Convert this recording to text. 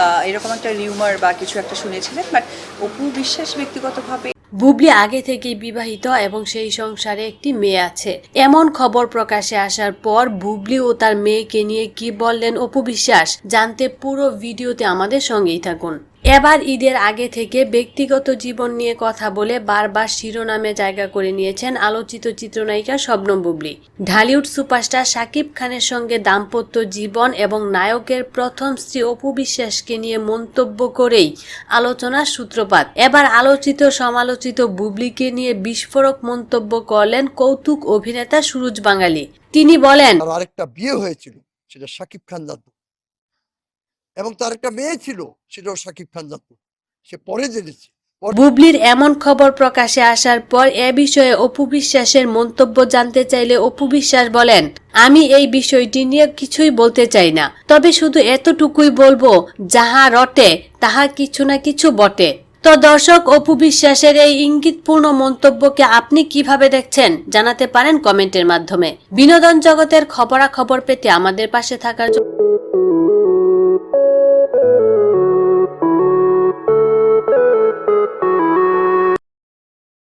বা এরকম একটা রিউমার বা কিছু একটা শুনেছিলেন বাট অপু বিশ্বাস ব্যক্তিগতভাবে বুবলি আগে থেকেই বিবাহিত এবং সেই সংসারে একটি মেয়ে আছে। এমন খবর প্রকাশে আসার পর বুবলি ও তার মেয়েকে নিয়ে কি বললেন অপু বিশ্বাস? জানতে পুরো ভিডিওতে আমাদের সঙ্গেই থাকুন। এবার ঈদের আগে থেকে ব্যক্তিগত জীবন নিয়ে কথা বলে বারবার শিরোনামে জায়গা করে নিয়েছেন আলোচিত চিত্রনায়িকা শবনম বুবলি। ঢালিউড সুপারস্টার শাকিব খানের সঙ্গে দাম্পত্য জীবন এবং নায়কের প্রথম স্ত্রী অপু বিশ্বাসকে নিয়ে মন্তব্য করেই আলোচনার সূত্রপাত। এবার আলোচিত সমালোচিত বুবলিকে নিয়ে বিস্ফোরক মন্তব্য করলেন কৌতুক অভিনেতা সুরজ বাঙালি। তিনি বলেন আরেকটা বিয়ে হয়েছিল, সেটা সাকিব খান জানত এবং তার একটা মেয়ে ছিল, সেটাও সাকিব খান জানত। সে পরে জেনেছে। বুবলির এমন খবর প্রকাশে আসার পর এ বিষয়ে অপু বিশ্বাসের মন্তব্য জানতে চাইলে অপু বিশ্বাস বলেন, আমি এই বিষয়টি নিয়ে কিছুই বলতে চাই না। তবে শুধু এতটুকুই বলব, যাহা রটে, তাহা কিছু না কিছু বটে। তো দর্শক, অপু বিশ্বাসের এই ইঙ্গিতপূর্ণ মন্তব্যকে আপনি কীভাবে দেখছেন, জানাতে পারেন কমেন্টের মাধ্যমে। বিনোদন জগতের খবরাখবর পেতে আমাদের পাশে থাকার জন্য